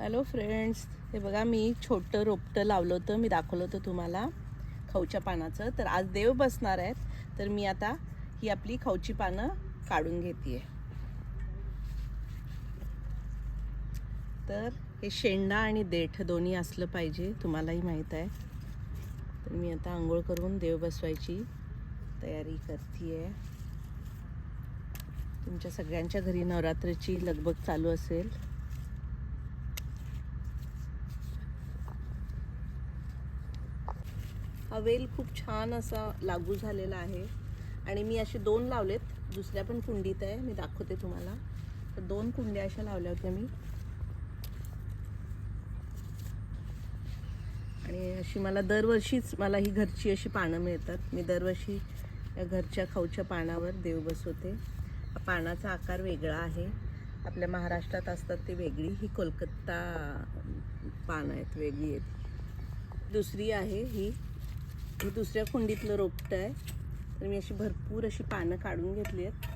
Hello friends हे बघा मी छोटं रोपटं लावलं होतं. मी दाखवलं होतं तुम्हाला खाऊच्या पानाचं. तर आज देव बसणार आहेत. तर मी आता ही आपली खाऊची पानं काढून घेते तर हे शेंडा आणि देठ दोन्ही असलं पाहिजे तुम्हालाही माहीत आहे. तर मी आता आंघोळ करून देव बसवायची तयारी करते आहे तुमच्या सगळ्यांच्या घरी नवरात्रीची लगबग चालू असेल. हा वेल खूप छान असा लागू झालेला आहे. आणि मी असे दोन लावलेत. दुसऱ्या पण कुंडीत आहे. मी दाखवते तुम्हाला. तर दोन कुंड्या अशा लावल्या होत्या मी. आणि अशी मला दरवर्षीच मला ही घरची अशी पानं मिळतात. मी दरवर्षी या घरच्या खाऊच्या पानावर देव बसवते. पानाचा आकार वेगळा आहे. आपल्या महाराष्ट्रात असतात ती वेगळी. ही कोलकत्ता पानं आहेत. वेगळी आहेत. दुसरी आहे ही हे दुसऱ्या कुंडीतलं रोपटं आहे. तर मी अशी भरपूर अशी पानं काढून घेतली आहेत.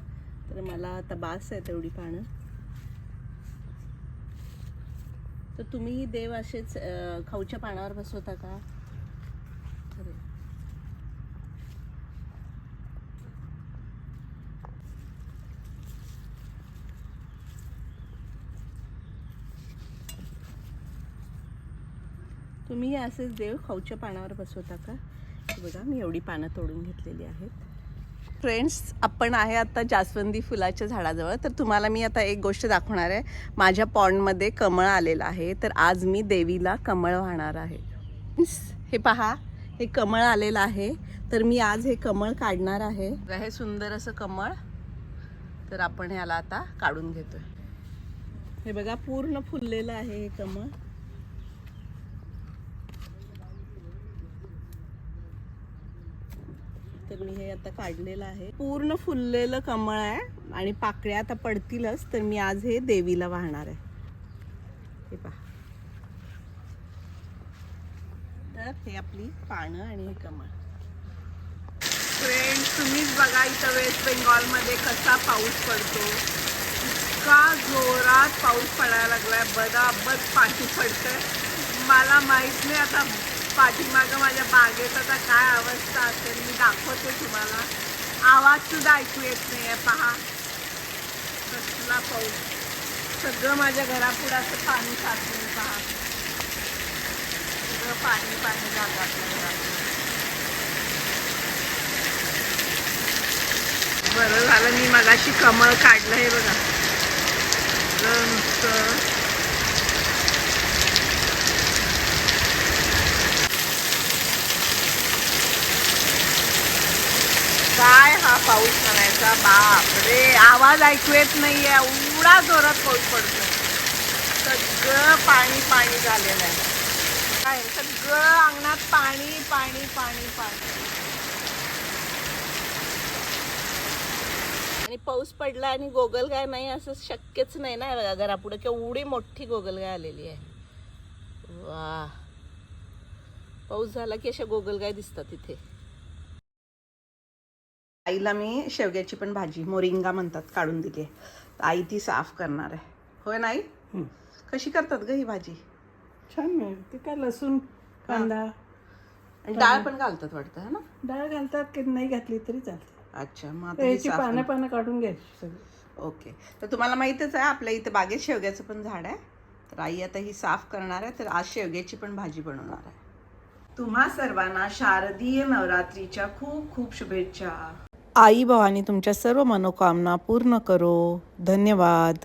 तर मला आता बास आहे तेवढी पानं. तर तुम्ही देव असेच खाऊच्या पानावर बसवता का? तुम्ही असेच देव खाऊच्या पानावर बसवता का? बघा मी एवढी पानं तोडून घेतलेली आहेत. फ्रेंड्स आपण आहे आता जास्वंदी फुलाच्या झाडाजवळ. तर तुम्हाला मी आता एक गोष्ट दाखवणार आहे. माझ्या पॉन्डमध्ये कमळ आलेलं आहे. तर आज मी देवीला कमळ वाहणार आहे. हे पहा हे कमळ आलेलं आहे. तर मी आज हे कमळ काढणार आहे. हे सुंदर असं कमळ. तर आपण ह्याला आता काढून घेतोय. हे बघा पूर्ण फुललेलं आहे हे कमळ. तर मी हे आता काढलेलं आहे. पूर्ण फुललेलं कमळ आहे आणि पाकळ्या आता पडतीलच तर मी आज हे देवीला वाहणार आहे. हे पहा. तर हे आपली पानं आणि हे कमळ. फ्रेंड्स तुम्हीच बघा इथं वेस्ट बेंगॉलमध्ये कसा पाऊस पडतो. इतका जोरात पाऊस पडायला लागलाय. बदाबद पाठी पडतंय. मला माहीत नाही आता पाठीमागं माझ्या बागेत आता काय अवस्था असेल मी दाखवते तुम्हाला. आवाज सुद्धा ऐकू येत नाही आहे पहा. कसला पाऊस. सगळं माझ्या घरापुढं असं पाणी साचलं पहा. सगळं पाणी पाणी झालं आपल्या घरात बरं झालं मी मगाशी कमळ काढलं हे बघा. नुसतं काय हा पाऊस म्हणायचा बापरे! आवाज ऐकू येत नाहीये. एवढा जोरात पाऊस पडतो. सगळं पाणी पाणी झालेलं आहे. काय सगळं अंगणात पाणी पाणी पाणी पाणी. आणि पाऊस पडला आणि गोगलगाय नाही असं शक्यच नाही ना बघा घरापुढे. केवढी मोठी गोगलगाय आलेली आहे. वा पाऊस झाला की अशा गोगलगाय दिसतात इथे. आईला मी शेवग्याची पण भाजी मोरिंगा म्हणतात काढून दिली आहे. आई ती साफ करणार आहे. होय नाही कशी करतात ग ही भाजी? छान मिळेल ते काय लसूण कांदा आणि डाळ पण घालतात वाटतं है ना? डाळ घालतात की नाही घातली तरी चालते. अच्छा मग आता ही याची साफ पानं पानं काढून घ्यायची सगळी. ओके. तर तुम्हाला माहीतच आहे आपल्या इथे बागेत शेवग्याचं पण झाड आहे. तर आई आता ही साफ करणार आहे तर आज शेवग्याची पण भाजी बनवणार आहे. तुम्हा सर्वांना शारदीय नवरात्रीच्या खूप खूप शुभेच्छा. आई भवानी तुमच्या सर्व मनोकामना पूर्ण करो. धन्यवाद.